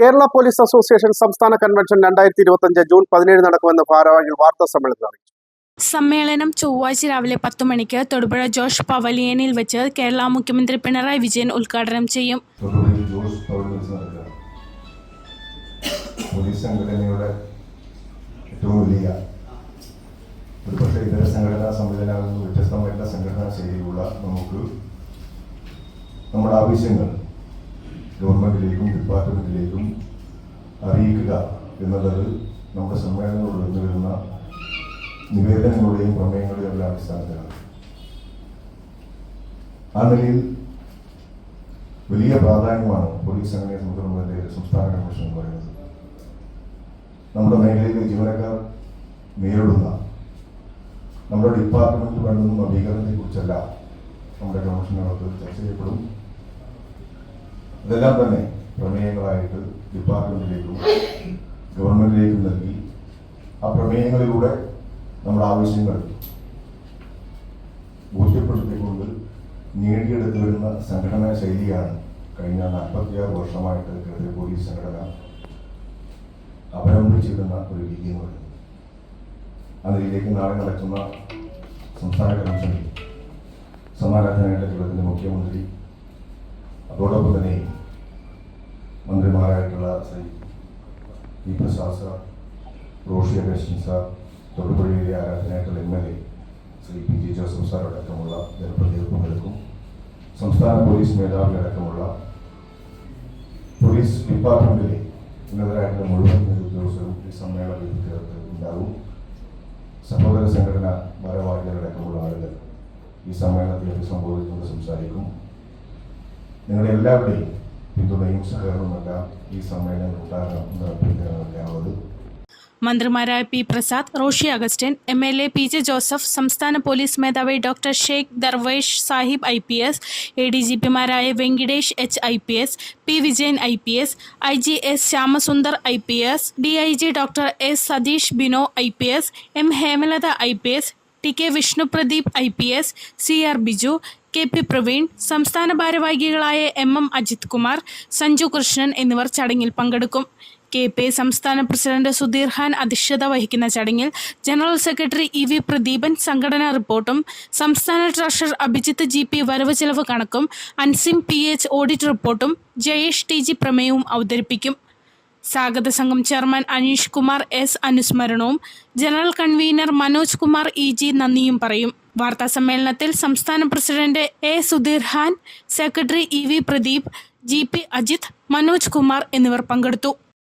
Kerala police association സംസ്ഥാന convention രണ്ടായിരത്തി ഇരുപത്തഞ്ച് ജൂൺ പതിനേഴ് നടക്കുമെന്ന് ഭാരവാഹികൾ വാർത്താ സമ്മേളനത്തിൽ അറിയിച്ചു. സമ്മേളനം ചൊവ്വാഴ്ച രാവിലെ പത്ത് മണിക്ക് തൊടുപുഴ ജോഷ് പവലിയനിൽ വെച്ച് കേരള മുഖ്യമന്ത്രി പിണറായി വിജയൻ ഉദ്ഘാടനം ചെയ്യും. പോലീസ് സംഘടനയുടെ ഏറ്റവും വലിയ ഒരു പക്ഷേ ഇതര സംഘടനാ സംവിധാനങ്ങളിൽ നിന്ന് വ്യത്യസ്തമായിട്ടുള്ള സംഘടനാ ശൈലിയുള്ള നമുക്ക് നമ്മുടെ ആവശ്യങ്ങൾ ഗവൺമെന്റിലേക്കും ഡിപ്പാർട്ട്മെന്റിലേക്കും അറിയിക്കുക എന്നുള്ളത് നമ്മുടെ സമ്മേളനങ്ങളിൽ ഉയർന്നു വരുന്ന നിവേദനങ്ങളുടെയും പ്രമേയങ്ങളുടെയും എല്ലാം അടിസ്ഥാനത്തിലാണ്. ആ നിലയിൽ വലിയ പ്രാധാന്യമാണ് പോലീസ് സംഘടനയെ സംബന്ധിച്ചുള്ള സംസ്ഥാന കമ്മീഷൻ എന്ന് പറയുന്നത്. നമ്മുടെ മേഖലയിലെ ജീവനക്കാർ നേരിടുന്ന നമ്മുടെ ഡിപ്പാർട്ട്മെന്റ് വേണ്ടുന്ന നവീകരണത്തെ കുറിച്ചല്ല നമ്മുടെ കമ്മീഷനകത്ത് ചർച്ച ചെയ്യപ്പെടും. ഇതെല്ലാം തന്നെ പ്രമേയങ്ങളായിട്ട് ഡിപ്പാർട്ട്മെന്റിലേക്കും ഗവൺമെന്റിലേക്കും നൽകി ആ പ്രമേയങ്ങളിലൂടെ നമ്മുടെ ആവശ്യങ്ങൾ ബോധ്യപ്പെടുത്തിക്കൊണ്ട് നേടിയെടുത്തു വരുന്ന സംഘടനാ ശൈലിയാണ് കഴിഞ്ഞ നാൽപ്പത്തിയാറ് വർഷമായിട്ട് കേരള പോലീസ് സംഘടന അവലംബിച്ചിരുന്ന ഒരു രീതി എന്ന് പറയുന്നത് നിലയിലേക്ക് നാളെ നടക്കുന്ന സംസ്ഥാന കമ്മീഷൻ സമാരാധനായിട്ട് കേരളത്തിന്റെ മുഖ്യമന്ത്രി അതോടൊപ്പം തന്നെ മന്ത്രിമാരായിട്ടുള്ള Shri E Prasad sir Roshy Augustine sir തൊടുപുഴയിലെ ആരാധനയായിട്ടുള്ള M L A Shri P G Joseph sir അടക്കമുള്ള ജനപ്രതിനിധികൾ പങ്കെടുക്കും. സംസ്ഥാന പോലീസ് മേധാവി അടക്കമുള്ള പോലീസ് ഡിപ്പാർട്ട്മെന്റിലെ ഉന്നതരായിട്ടുള്ള മുഴുവൻ ഉദ്യോഗസ്ഥരും ഈ സമ്മേളനത്തിൽ ഉണ്ടാകും സഹോദര സംഘടന ഭാരവാഹികളടക്കമുള്ള ആളുകൾ ഈ സമ്മേളനത്തിൽ അഭിസംബോധിച്ചുകൊണ്ട് സംസാരിക്കും. നിങ്ങളുടെ എല്ലാവരുടെയും പിന്തുണയും സഹകരണവുമെല്ലാം ഈ സമ്മേളനം ഉണ്ടാകണം എന്ന അഭ്യർത്ഥന നൽകാനുള്ളത് മന്ത്രിമാരായ P Prasad Roshy Augustine M L A P J Joseph സംസ്ഥാന പോലീസ് മേധാവി doctor Sheikh Darvesh Sahib I P S A D G പിമാരായ Venkitesh H I P S P Vijayan I P S I G S Shyamasundar I P S D I G doctor S Satheesh Bino I P S M Hemalatha I P S T K Vishnupradeep I P S C R Biju K P Praveen സംസ്ഥാന ഭാരവാഹികളായ M M Ajith Kumar Sanju Krishnan എന്നിവർ ചടങ്ങിൽ പങ്കെടുക്കും. K P സംസ്ഥാന president Sudheer Khan അധ്യക്ഷത വഹിക്കുന്ന ചടങ്ങിൽ general secretary E V Pradeepan സംഘടനാ റിപ്പോർട്ടും സംസ്ഥാന ട്രഷറർ അഭിജിത്ത് ജി പി വരവ് ചെലവ് കണക്കും അൻസിം പി എച്ച് ഓഡിറ്റ് റിപ്പോർട്ടും ജയേഷ് ടി ജി പ്രമേയവും അവതരിപ്പിക്കും. സ്വാഗത സംഘം chairman Aneesh Kumar S അനുസ്മരണവും. General convener Manoj Kumar E G നന്ദിയും പറയും. വാർത്താ സമ്മേളനത്തിൽ സംസ്ഥാന president A Sudheer Khan secretary E V Pradeep G P Ajith Manoj Kumar എന്നിവർ പങ്കെടുത്തു.